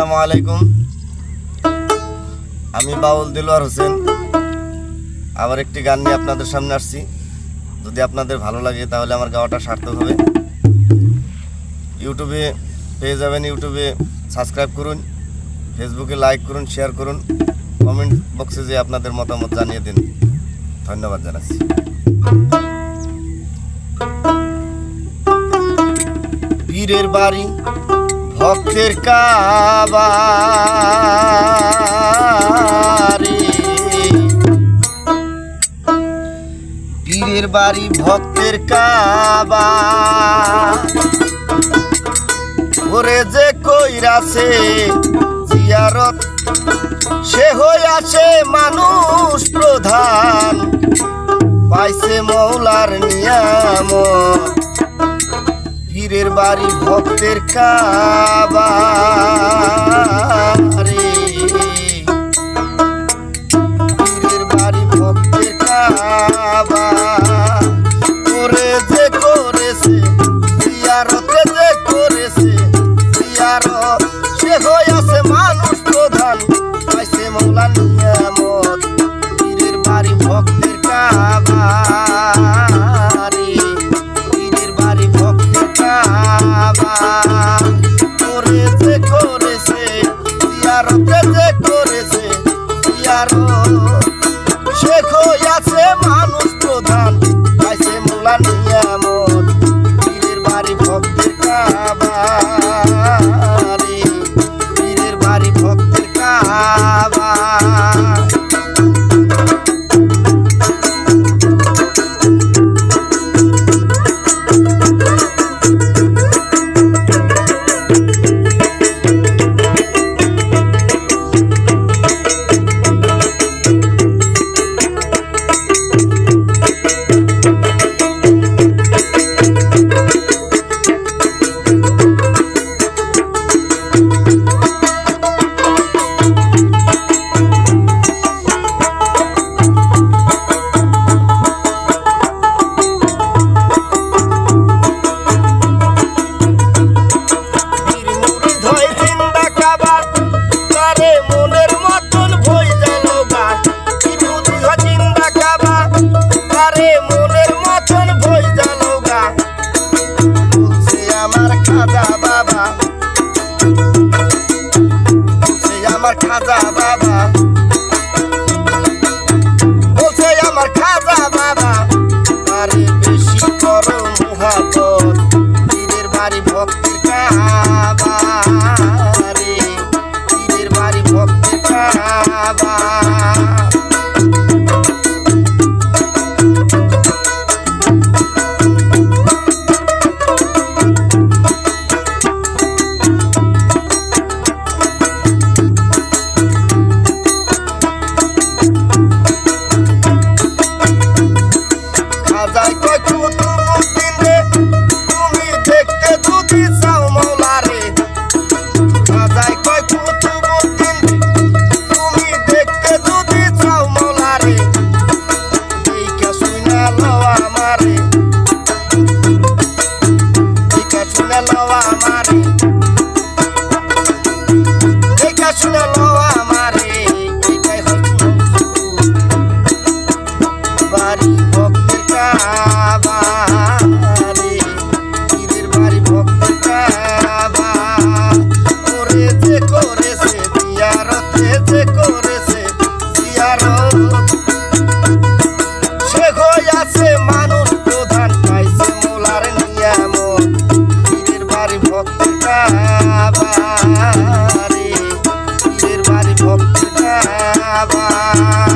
আসসালামু আলাইকুম। আমি বাউল দিলওয়ার হোসেন। আবার একটি গান নিয়ে আপনাদের সামনে আসছি। যদি আপনাদের ভালো লাগে তাহলে আমার গাওয়াটা সার্থক হবে। ইউটিউবে পেয়ে যাবেন, ইউটিউবে সাবস্ক্রাইব করুন, ফেসবুকে লাইক করুন, শেয়ার করুন, কমেন্ট বক্সে যে আপনাদের মতামত জানিয়ে দিন। ধন্যবাদ জানাচ্ছি। পীরের বাড়ি ভক্তের কাবারে পীরের বাড়ি ভক্তের কাবা। ওরে যে কইরাছে জিয়ারত, সে হইয়াছে মানুষ প্রধান। পাইছে মৌলার নিয়ামত। পীরের বাড়ি ভক্তের কাবা রে। পীরের বাড়ি ভক্তের কাবা। করে যে করেছে, জিয়ারতে যে করেছে জিয়ারত সে হইয়াছে মানুষ প্রধান। পাইছে মৌলা নিয়ামত পীরের বাড়ি ভক্তের কাবা। জিয়ারত শেখ আছে মানুষ প্রধান পাইছে মোলা নিয়ামত আমার খাজা বাবা। শুনা আমারে পীরের বাড়ি ভক্তের কাবা যেই